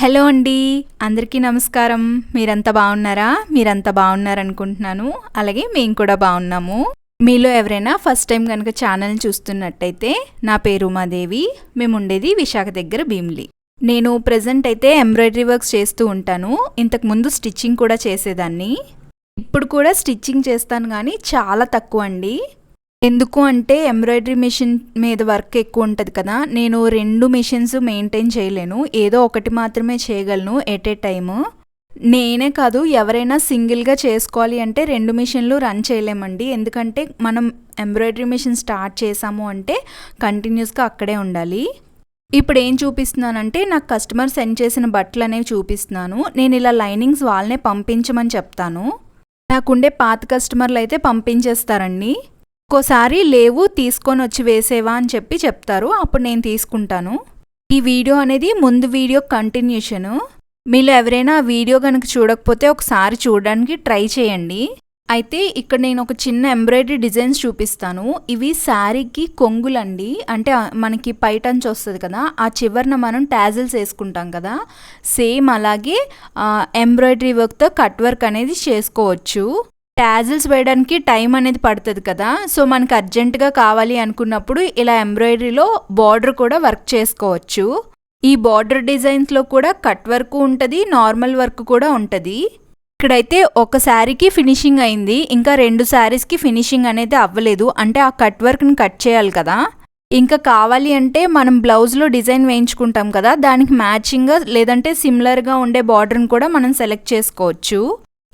Hello అండి అందరికీ నమస్కారం. మీరంతా బాగున్నారా? మీరంతా బాగున్నారనుకుంటున్నాను. అలాగే మేము కూడా బాగున్నాము. మీలో ఎవరైనా ఫస్ట్ టైం కనుక ఛానల్ చూస్తున్నట్టయితే నా పేరు ఉమాదేవి. మేము ఉండేది విశాఖ దగ్గర భీమిలి. నేను ప్రజెంట్ అయితే ఎంబ్రాయిడరీ వర్క్స్ చేస్తూ ఉంటాను. ఇంతకు ముందు స్టిచ్చింగ్ కూడా చేసేదాన్ని. ఇప్పుడు కూడా స్టిచ్చింగ్ చేస్తాను కానీ చాలా తక్కువ అండి. ఎందుకు అంటే ఎంబ్రాయిడరీ మిషన్ మీద వర్క్ ఎక్కువ ఉంటుంది కదా నేను రెండు మిషన్స్ మెయింటైన్ చేయలేను. ఏదో ఒకటి మాత్రమే చేయగలను ఎట్ ఏ టైము. నేనే కాదు ఎవరైనా సింగిల్గా చేసుకోవాలి అంటే రెండు మిషన్లు రన్ చేయలేమండి. ఎందుకంటే మనం ఎంబ్రాయిడరీ మిషన్ స్టార్ట్ చేసాము అంటే కంటిన్యూస్గా అక్కడే ఉండాలి. ఇప్పుడు ఏం చూపిస్తున్నానంటే నాకు కస్టమర్ సెండ్ చేసిన బట్టలు అనేవి చూపిస్తున్నాను. నేను ఇలా లైనింగ్స్ వాళ్ళనే పంపించమని చెప్తాను. నాకుండే పాత కస్టమర్లు అయితే పంపించేస్తారండి. ఒక్కోసారి లేవు తీసుకొని వచ్చి వేసేవా అని చెప్పి చెప్తారు. అప్పుడు నేను తీసుకుంటాను. ఈ వీడియో అనేది ముందు వీడియో కంటిన్యూషను. మీలో ఎవరైనా ఆ వీడియో కనుక చూడకపోతే ఒకసారి చూడడానికి ట్రై చేయండి. అయితే ఇక్కడ నేను ఒక చిన్న ఎంబ్రాయిడరీ డిజైన్స్ చూపిస్తాను. ఇవి శారీకి కొంగులండి. అంటే మనకి పైటంచి వస్తుంది కదా ఆ చివరన మనం ట్యాజిల్స్ వేసుకుంటాం కదా. సేమ్ అలాగే ఎంబ్రాయిడరీ వర్క్తో కట్ వర్క్ అనేది చేసుకోవచ్చు. ట్యాజిల్స్ వేయడానికి టైం అనేది పడుతుంది కదా. సో మనకు అర్జెంటుగా కావాలి అనుకున్నప్పుడు ఇలా ఎంబ్రాయిడరీలో బార్డర్ కూడా వర్క్ చేసుకోవచ్చు. ఈ బార్డర్ డిజైన్స్లో కూడా కట్ వర్క్ ఉంటుంది నార్మల్ వర్క్ కూడా ఉంటుంది. ఇక్కడైతే ఒక శారీకి ఫినిషింగ్ అయింది ఇంకా రెండు శారీస్కి ఫినిషింగ్ అనేది అవ్వలేదు. అంటే ఆ కట్ వర్క్ని కట్ చేయాలి కదా. ఇంకా కావాలి అంటే మనం బ్లౌజ్లో డిజైన్ వేయించుకుంటాం కదా. దానికి మ్యాచింగ్గా లేదంటే సిమిలర్గా ఉండే బార్డర్ని కూడా మనం సెలెక్ట్ చేసుకోవచ్చు.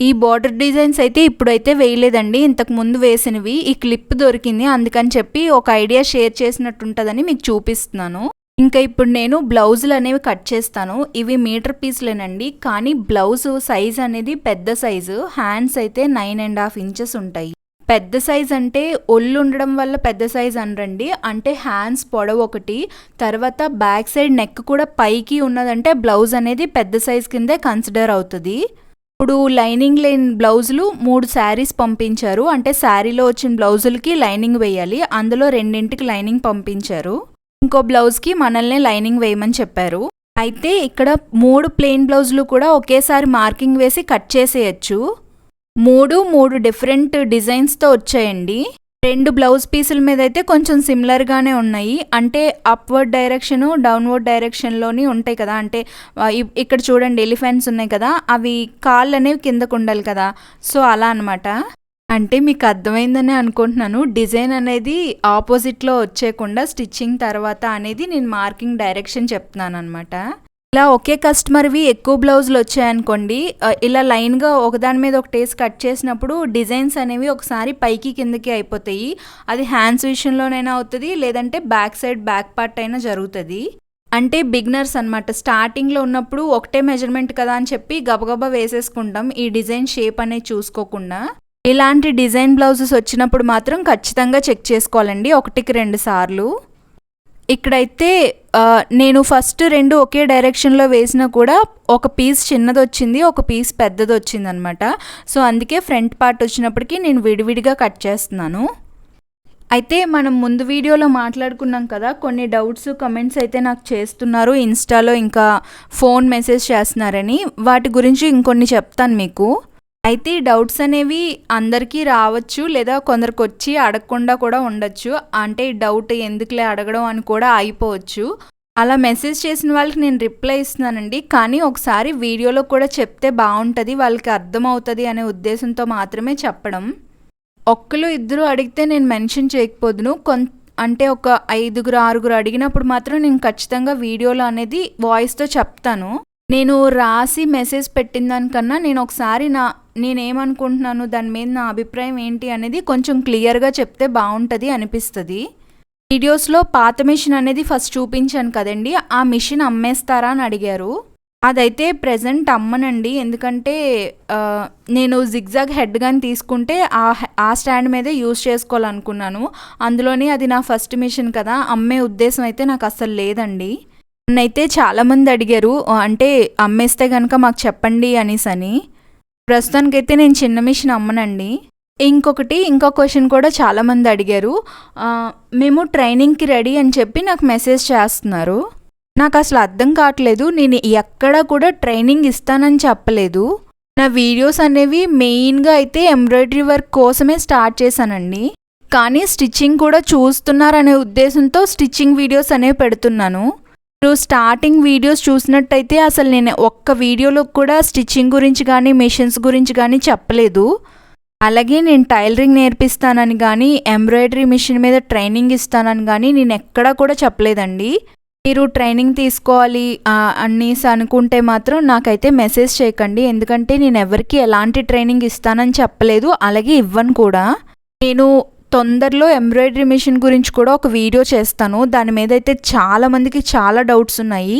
ఈ బార్డర్ డిజైన్స్ అయితే ఇప్పుడైతే వేయలేదండి. ఇంతకు ముందు వేసినవి. ఈ క్లిప్ దొరికింది. అందుకని చెప్పి ఒక ఐడియా షేర్ చేసినట్టుంటుందని మీకు చూపిస్తున్నాను. ఇంకా ఇప్పుడు నేను బ్లౌజులు అనేవి కట్ చేస్తాను. ఇవి మీటర్ పీస్లేనండి కానీ బ్లౌజ్ సైజ్ అనేది పెద్ద సైజు హ్యాండ్స్ అయితే నైన్ అండ్ హాఫ్ ఇంచెస్ ఉంటాయి. పెద్ద సైజ్ అంటే ఒళ్ళు ఉండడం వల్ల పెద్ద సైజ్ అనరండి. అంటే హ్యాండ్స్ పొడవు ఒకటి. తర్వాత బ్యాక్ సైడ్ నెక్ కూడా పైకి ఉన్నదంటే బ్లౌజ్ అనేది పెద్ద సైజ్ కిందే కన్సిడర్ అవుతుంది. ఇప్పుడు లైనింగ్ లేని బ్లౌజులు మూడు శారీస్ పంపించారు. అంటే శారీలో వచ్చిన బ్లౌజులకి లైనింగ్ వేయాలి. అందులో రెండింటికి లైనింగ్ పంపించారు. ఇంకో బ్లౌజ్కి మనల్ని లైనింగ్ వేయమని చెప్పారు. అయితే ఇక్కడ మూడు ప్లెయిన్ బ్లౌజులు కూడా ఒకేసారి మార్కింగ్ వేసి కట్ చేసేయచ్చు. మూడు మూడు డిఫరెంట్ డిజైన్స్తో వచ్చాయండి. రెండు బ్లౌజ్ పీసుల మీద అయితే కొంచెం సిమిలర్గానే ఉన్నాయి. అంటే అప్వర్డ్ డైరెక్షన్ డౌన్వర్డ్ డైరెక్షన్లోని ఉంటాయి కదా. అంటే ఇక్కడ చూడండి ఎలిఫెంట్స్ ఉన్నాయి కదా. అవి కాళ్ళు అనేవి కిందకు ఉండాలి కదా. సో అలా అనమాట అంటే మీకు అర్థమైందని అనుకుంటున్నాను. డిజైన్ అనేది ఆపోజిట్లో వచ్చేయకుండా స్టిచ్చింగ్ తర్వాత అనేది నేను మార్కింగ్ డైరెక్షన్ చెప్తున్నాను అనమాట ఇలా ఒకే కస్టమర్వి ఎక్కువ బ్లౌజులు వచ్చాయనుకోండి ఇలా లైన్గా ఒకదాని మీద ఒక టేస్ కట్ చేసినప్పుడు డిజైన్స్ అనేవి ఒకసారి పైకి కిందకి అయిపోతాయి. అది హ్యాండ్స్ విషయంలోనైనా అవుతుంది లేదంటే బ్యాక్ సైడ్ బ్యాక్ పార్ట్ అయినా జరుగుతుంది. అంటే బిగినర్స్ అనమాట స్టార్టింగ్లో ఉన్నప్పుడు ఒకటే మెజర్మెంట్ కదా అని చెప్పి గబగబా వేసేసుకుంటాం ఈ డిజైన్ షేప్ అనేది చూసుకోకుండా. ఇలాంటి డిజైన్ బ్లౌజెస్ వచ్చినప్పుడు మాత్రం ఖచ్చితంగా చెక్ చేసుకోవాలండి ఒకటికి రెండు సార్లు. ఇక్కడైతే నేను ఫస్ట్ రెండు ఒకే డైరెక్షన్లో వేసినా కూడా ఒక పీస్ చిన్నది వచ్చింది ఒక పీస్ పెద్దది వచ్చింది అనమాట సో అందుకే ఫ్రంట్ పార్ట్ వచ్చినప్పటికీ నేను విడివిడిగా కట్ చేస్తున్నాను. అయితే మనం ముందు వీడియోలో మాట్లాడుకున్నాం కదా కొన్ని డౌట్స్ కమెంట్స్ అయితే నాకు చేస్తున్నారు ఇన్స్టాలో ఇంకా ఫోన్ మెసేజ్ చేస్తున్నారని. వాటి గురించి ఇంకొన్ని చెప్తాను మీకు. అయితే ఈ డౌట్స్ అనేవి అందరికీ రావచ్చు లేదా కొందరికి వచ్చి అడగకుండా కూడా ఉండొచ్చు. అంటే ఈ డౌట్ ఎందుకులే అడగడం అని కూడా అయిపోవచ్చు. అలా మెసేజ్ చేసిన వాళ్ళకి నేను రిప్లై ఇస్తున్నానండి. కానీ ఒకసారి వీడియోలో కూడా చెప్తే బాగుంటుంది వాళ్ళకి అర్థమవుతుంది అనే ఉద్దేశంతో మాత్రమే చెప్పడం. ఒక్కరు ఇద్దరు అడిగితే నేను మెన్షన్ చేయకపోదును. కొంత అంటే ఒక ఐదుగురు ఆరుగురు అడిగినప్పుడు మాత్రం నేను ఖచ్చితంగా వీడియోలో అనేది వాయిస్తో చెప్తాను. నేను రాసి మెసేజ్ పెట్టిన దానికన్నా నేను ఒకసారి నా నేనేమనుకుంటున్నాను దాని మీద నా అభిప్రాయం ఏంటి అనేది కొంచెం క్లియర్గా చెప్తే బాగుంటుంది అనిపిస్తుంది. వీడియోస్లో పాత మిషన్ అనేది ఫస్ట్ చూపించాను కదండి ఆ మిషన్ అమ్మేస్తారా అని అడిగారు. అదైతే ప్రజెంట్ అమ్మనండి ఎందుకంటే నేను జిగ్జాగ్ హెడ్ కానీ తీసుకుంటే ఆ ఆ స్టాండ్ మీదే యూజ్ చేసుకోవాలనుకున్నాను. అందులోనే అది నా ఫస్ట్ మిషన్ కదా అమ్మే ఉద్దేశం అయితే నాకు అసలు లేదండి. నన్నైతే చాలామంది అడిగారు అంటే అమ్మేస్తే కనుక మాకు చెప్పండి అనేసి అని. ప్రస్తుతానికైతే నేను చిన్న మిషన్ అమ్మనండి. ఇంకొకటి ఇంకో క్వశ్చన్ కూడా చాలామంది అడిగారు. మేము ట్రైనింగ్కి రెడీ అని చెప్పి నాకు మెసేజ్ చేస్తున్నారు. నాకు అసలు అర్థం కావట్లేదు. నేను ఎక్కడ కూడా ట్రైనింగ్ ఇస్తానని చెప్పలేదు. నా వీడియోస్ అనేవి మెయిన్గా అయితే ఎంబ్రాయిడరీ వర్క్ కోసమే స్టార్ట్ చేశానండి. కానీ స్టిచ్చింగ్ కూడా చూస్తున్నారనే ఉద్దేశంతో స్టిచ్చింగ్ వీడియోస్ అనేవి పెడుతున్నాను. మీరు స్టార్టింగ్ వీడియోస్ చూసినట్టయితే అసలు నేను ఒక్క వీడియోలో కూడా స్టిచ్చింగ్ గురించి కానీ మిషన్స్ గురించి కానీ చెప్పలేదు. అలాగే నేను టైలరింగ్ నేర్పిస్తానని కానీ ఎంబ్రాయిడరీ మిషన్ మీద ట్రైనింగ్ ఇస్తానని కానీ నేను ఎక్కడా కూడా చెప్పలేదండి. మీరు ట్రైనింగ్ తీసుకోవాలి ఆ, అనేసి అనుకుంటే మాత్రం నాకైతే మెసేజ్ చేయకండి. ఎందుకంటే నేను ఎవరికి ఎలాంటి ట్రైనింగ్ ఇస్తానని చెప్పలేదు. అలాగే ఇవ్వను కూడా. నేను తొందరలో ఎంబ్రాయిడరీ మిషన్ గురించి కూడా ఒక వీడియో చేస్తాను. దాని మీద అయితే చాలా మందికి చాలా డౌట్స్ ఉన్నాయి.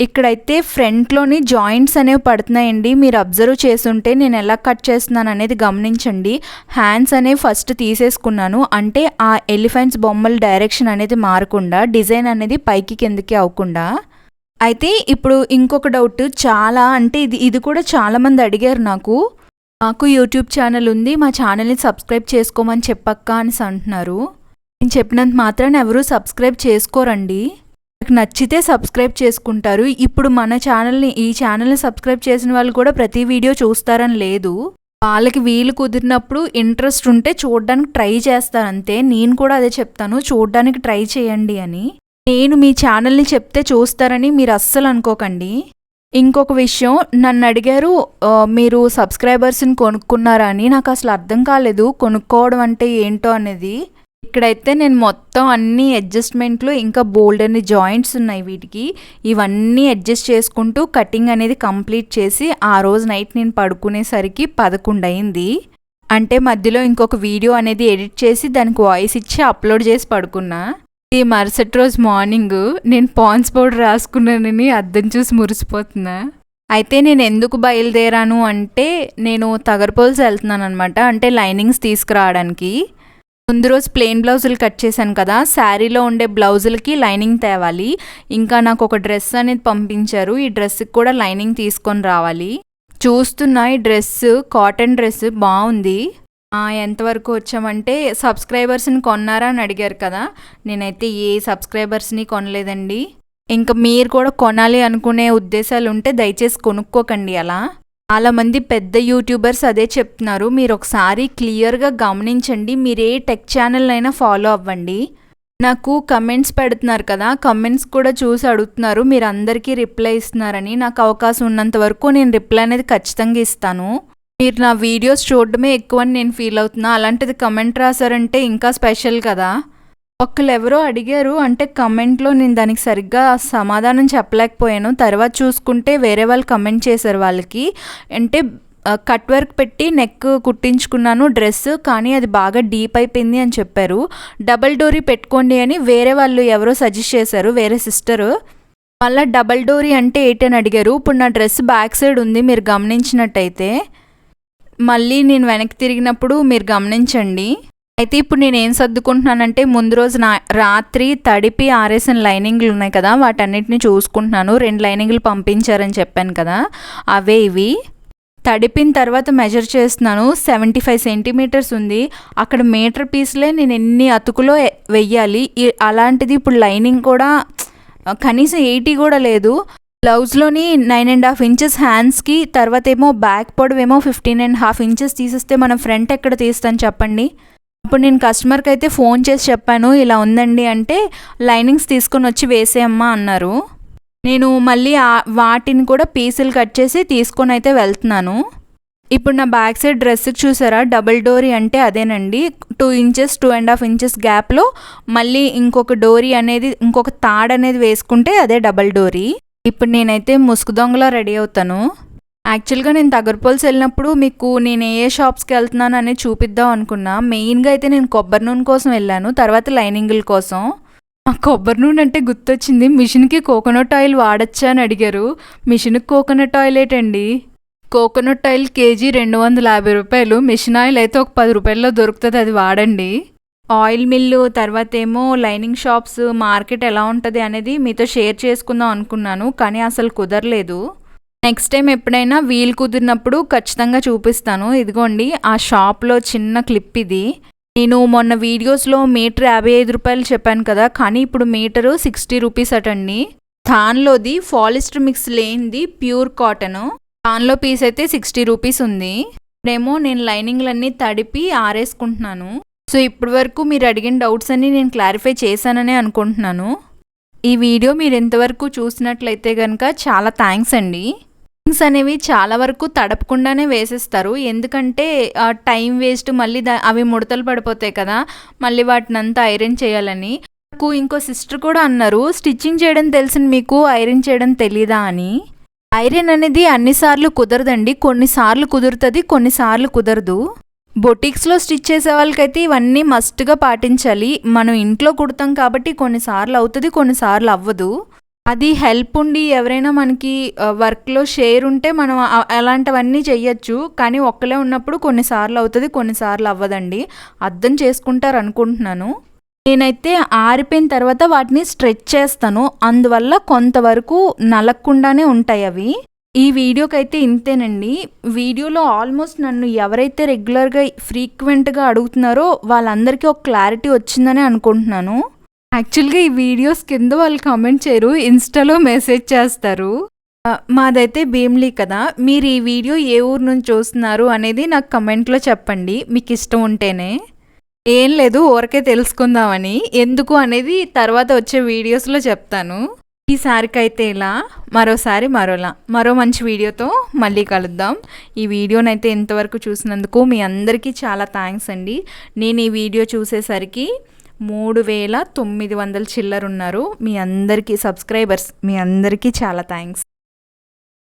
ఇక్కడైతే ఫ్రంట్లోని జాయింట్స్ అనేవి పడుతున్నాయండి. మీరు అబ్జర్వ్ చేసుంటే నేను ఎలా కట్ చేస్తున్నాను అనేది గమనించండి. హ్యాండ్స్ అనేవి ఫస్ట్ తీసేసుకున్నాను. అంటే ఆ ఎలిఫెంట్స్ బొమ్మల డైరెక్షన్ అనేది మారకుండా డిజైన్ అనేది పైకి కిందకి అవ్వకుండా. అయితే ఇప్పుడు ఇంకొక డౌట్ చాలా అంటే ఇది ఇది కూడా చాలామంది అడిగారు నాకు. మాకు యూట్యూబ్ ఛానల్ ఉంది మా ఛానల్ని సబ్స్క్రైబ్ చేసుకోమని చెప్పక్క అని అంటున్నారు. నేను చెప్పినంత మాత్రాన్ని ఎవరు సబ్స్క్రైబ్ చేసుకోరండి. నాకు నచ్చితే సబ్స్క్రైబ్ చేసుకుంటారు. ఇప్పుడు మన ఛానల్ని ఈ ఛానల్ని సబ్స్క్రైబ్ చేసిన వాళ్ళు కూడా ప్రతి వీడియో చూస్తారని లేదు. వాళ్ళకి వీలు కుదిరినప్పుడు ఇంట్రెస్ట్ ఉంటే చూడడానికి ట్రై చేస్తారంతే నేను కూడా అదే చెప్తాను చూడడానికి ట్రై చేయండి అని. నేను మీ ఛానల్ని చెప్తే చూస్తారని మీరు అస్సలు అనుకోకండి. ఇంకొక విషయం నన్ను అడిగారు మీరు సబ్స్క్రైబర్స్ని కొనుక్కున్నారా అని నాకు అసలు అర్థం కాలేదు. కొనుక్కోవడం అంటే ఏంటో అనేది. ఇక్కడైతే నేను మొత్తం అన్ని అడ్జస్ట్మెంట్లు ఇంకా బోల్డ్ అనే జాయింట్స్ ఉన్నాయి వీటికి. ఇవన్నీ అడ్జస్ట్ చేసుకుంటూ కటింగ్ అనేది కంప్లీట్ చేసి ఆ రోజు నైట్ నేను పడుకునేసరికి పదకొండు అయింది. అంటే మధ్యలో ఇంకొక వీడియో అనేది ఎడిట్ చేసి దానికి వాయిస్ ఇచ్చి అప్లోడ్ చేసి పడుకున్నా. ఈ మరుసటి రోజు మార్నింగ్ నేను పాన్స్ పౌడర్ రాసుకున్నానని అద్దం చూసి మురిసిపోతున్నా. అయితే నేను ఎందుకు బయలుదేరాను అంటే నేను తగరపోల్స్ వెళ్తున్నాను అనమాట అంటే లైనింగ్స్ తీసుకురావడానికి. ముందు రోజు ప్లెయిన్ బ్లౌజులు కట్ చేశాను కదా. శారీలో ఉండే బ్లౌజులకి లైనింగ్ తేవాలి. ఇంకా నాకు ఒక డ్రెస్ అనేది పంపించారు. ఈ డ్రెస్కి కూడా లైనింగ్ తీసుకొని రావాలి. చూస్తున్నా ఈ డ్రెస్ కాటన్ డ్రెస్ బాగుంది. ఎంతవరకు వచ్చామంటే సబ్స్క్రైబర్స్ని కొన్నారా అని అడిగారు కదా. నేనైతే ఏ సబ్స్క్రైబర్స్ని కొనలేదండి. ఇంకా మీరు కూడా కొనాలి అనుకునే ఉద్దేశాలు ఉంటే దయచేసి కొనుక్కోకండి అలా. చాలామంది పెద్ద యూట్యూబర్స్ అదే చెప్తున్నారు. మీరు ఒకసారి క్లియర్గా గమనించండి. మీరు ఏ టెక్ ఛానల్ అయినా ఫాలో అవ్వండి. నాకు కమెంట్స్ పెడుతున్నారు కదా. కమెంట్స్ కూడా చూసి అడుగుతున్నారు. మీరు అందరికీ రిప్లై ఇస్తున్నారని. నాకు అవకాశం ఉన్నంత వరకు నేను రిప్లై అనేది ఖచ్చితంగా ఇస్తాను. మీరు నా వీడియోస్ చూడడమే ఎక్కువ అని నేను ఫీల్ అవుతున్నా. అలాంటిది కమెంట్ రాశారంటే ఇంకా స్పెషల్ కదా. ఒక్కరు ఎవరో అడిగారు అంటే కమెంట్లో నేను దానికి సరిగ్గా సమాధానం చెప్పలేకపోయాను. తర్వాత చూసుకుంటే వేరే వాళ్ళు కమెంట్ చేశారు వాళ్ళకి. అంటే కట్ వర్క్ పెట్టి నెక్ కుట్టించుకున్నాను డ్రెస్ కానీ అది బాగా డీప్ అయిపోయింది అని చెప్పారు. డబల్ డోరీ పెట్టుకోండి అని వేరే వాళ్ళు ఎవరో సజెస్ట్ చేశారు వేరే సిస్టరు మళ్ళీ డబల్ డోరీ అంటే ఏంటని అడిగారు. ఇప్పుడు నా డ్రెస్ బ్యాక్ సైడ్ ఉంది మీరు గమనించినట్టయితే. మళ్ళీ నేను వెనక్కి తిరిగినప్పుడు మీరు గమనించండి. అయితే ఇప్పుడు నేను ఏం సర్దుకుంటున్నానంటే ముందు రోజు నా రాత్రి తడిపి ఆరేసిన లైనింగ్లు ఉన్నాయి కదా వాటన్నిటిని చూసుకుంటున్నాను. రెండు లైనింగ్లు పంపించారని చెప్పాను కదా అవే ఇవి. తడిపిన తర్వాత మెజర్ చేస్తున్నాను. సెవెంటీ ఫైవ్ సెంటీమీటర్స్ ఉంది. అక్కడ మీటర్ పీస్లే నేను ఎన్ని అతుకులో వెయ్యాలి. అలాంటిది ఇప్పుడు లైనింగ్ కూడా కనీసం ఎయిటీ కూడా లేదు. బ్లౌజ్లోని నైన్ అండ్ హాఫ్ ఇంచెస్ హ్యాండ్స్కి తర్వాత ఏమో బ్యాక్ పొడవేమో ఫిఫ్టీన్ అండ్ హాఫ్ ఇంచెస్ తీసేస్తే మనం ఫ్రంట్ ఎక్కడ తీస్తాను చెప్పండి? అప్పుడు నేను కస్టమర్కి అయితే ఫోన్ చేసి చెప్పాను ఇలా ఉందండి అంటే లైనింగ్స్ తీసుకొని వచ్చి వేసేయమ్మా అన్నారు. నేను మళ్ళీ వాటిని కూడా పీసులు కట్ చేసి తీసుకొని అయితే వెళ్తున్నాను. ఇప్పుడు నా బ్యాక్ సైడ్ డ్రెస్కి చూసారా? డబుల్ డోరీ అంటే అదేనండి. Two inches two and half inches గ్యాప్లో మళ్ళీ ఇంకొక డోరీ అనేది ఇంకొక తాడ్ అనేది వేసుకుంటే అదే డబల్ డోరీ. ఇప్పుడు నేనైతే ముసుగు దొంగలా రెడీ అవుతాను. యాక్చువల్గా నేను తగరపోల్స్ వెళ్ళినప్పుడు మీకు నేను ఏ షాప్స్కి వెళ్తున్నాను అనేది చూపిద్దాం అనుకున్నా. మెయిన్గా అయితే నేను కొబ్బరి నూనె కోసం వెళ్ళాను తర్వాత లైనింగుల కోసం. ఆ కొబ్బరి నూనె అంటే గుర్తొచ్చింది. మిషన్కి కోకోనట్ ఆయిల్ వాడచ్చా అని అడిగారు. మిషన్కి కోకోనట్ ఆయిల్ ఏంటండి? కోకోనట్ ఆయిల్ కేజీ రెండు వందల యాభై రూపాయలు. మిషన్ ఆయిల్ అయితే ఒక పది రూపాయల్లో దొరుకుతుంది అది వాడండి. ఆయిల్ మిల్లు తర్వాత ఏమో లైనింగ్ షాప్స్ మార్కెట్ ఎలా ఉంటుంది అనేది మీతో షేర్ చేసుకుందాం అనుకున్నాను కానీ అసలు కుదరలేదు. నెక్స్ట్ టైం ఎప్పుడైనా వీలు కుదిరినప్పుడు ఖచ్చితంగా చూపిస్తాను. ఇదిగోండి ఆ షాప్లో చిన్న క్లిప్ ఇది. నేను మొన్న వీడియోస్లో మీటర్ యాభై ఐదు రూపాయలు చెప్పాను కదా కానీ ఇప్పుడు మీటరు సిక్స్టీ రూపీస్ అటండి. థాన్లోది ఫాలిస్టర్ మిక్స్ లేనిది ప్యూర్ కాటన్. థాన్లో పీస్ అయితే సిక్స్టీ రూపీస్ ఉంది. ఇప్పుడేమో నేను లైనింగ్లన్నీ తడిపి ఆరేసుకుంటున్నాను. సో ఇప్పటి వరకు మీరు అడిగిన డౌట్స్ అన్ని నేను క్లారిఫై చేశాననే అనుకుంటున్నాను. ఈ వీడియో మీరు ఇంతవరకు చూసినట్లయితే కనుక చాలా థ్యాంక్స్ అండి. థింగ్స్ అనేవి చాలా వరకు తడపకుండానే వేసేస్తారు. ఎందుకంటే ఆ టైం వేస్ట్ మళ్ళీ దా అవి ముడతలు పడిపోతాయి కదా మళ్ళీ వాటిని అంతా ఐరన్ చేయాలని. నాకు ఇంకో సిస్టర్ కూడా అన్నారు స్టిచ్చింగ్ చేయడం తెలిసిన మీకు ఐరన్ చేయడం తెలీదా? అని. ఐరన్ అనేది అన్నిసార్లు కుదరదండి. కొన్నిసార్లు కుదురుతుంది కొన్నిసార్లు కుదరదు. బొటిక్స్లో స్టిచ్ చేసే వాళ్ళకైతే ఇవన్నీ మస్ట్గా పాటించాలి. మనం ఇంట్లో కుడతాం కాబట్టి కొన్నిసార్లు అవుతుంది కొన్నిసార్లు అవ్వదు. అది హెల్ప్ ఉండి ఎవరైనా మనకి వర్క్లో షేర్ ఉంటే మనం అలాంటివన్నీ చెయ్యొచ్చు. కానీ ఒక్కలే ఉన్నప్పుడు కొన్నిసార్లు అవుతుంది కొన్నిసార్లు అవ్వదండి. అర్థం చేసుకుంటారు అనుకుంటున్నాను నేనైతే ఆరిపోయిన తర్వాత వాటిని స్ట్రెచ్ చేస్తాను. అందువల్ల కొంతవరకు నలక్కుండానే ఉంటాయి అవి. ఈ వీడియోకైతే ఇంతేనండి. వీడియోలో ఆల్మోస్ట్ నన్ను ఎవరైతే రెగ్యులర్గా ఫ్రీక్వెంట్గా అడుగుతున్నారో వాళ్ళందరికీ ఒక క్లారిటీ వచ్చిందని అనుకుంటున్నాను. యాక్చువల్గా ఈ వీడియోస్ కింద వాళ్ళు కామెంట్ చేయరు ఇన్స్టాలో మెసేజ్ చేస్తారు. మాదైతే భీమ్లీ కదా. మీరు ఈ వీడియో ఏ ఊరు నుంచి చూస్తున్నారు అనేది నాకు కమెంట్లో చెప్పండి. మీకు ఇష్టం ఉంటేనే. ఏం లేదు ఊరకే తెలుసుకుందామని. ఎందుకు అనేది తర్వాత వచ్చే వీడియోస్లో చెప్తాను. ఈసారికైతే ఇలా మరోసారి మరోలా. మరో మంచి వీడియోతో మళ్ళీ కలుద్దాం. ఈ వీడియోనైతే ఇంతవరకు చూసినందుకు మీ అందరికీ చాలా థ్యాంక్స్ అండి. నేను ఈ వీడియో చూసేసరికి మూడు వేల తొమ్మిది వందల చిల్లర ఉన్నారు మీ అందరికీ సబ్స్క్రైబర్స్ మీ అందరికీ చాలా థ్యాంక్స్.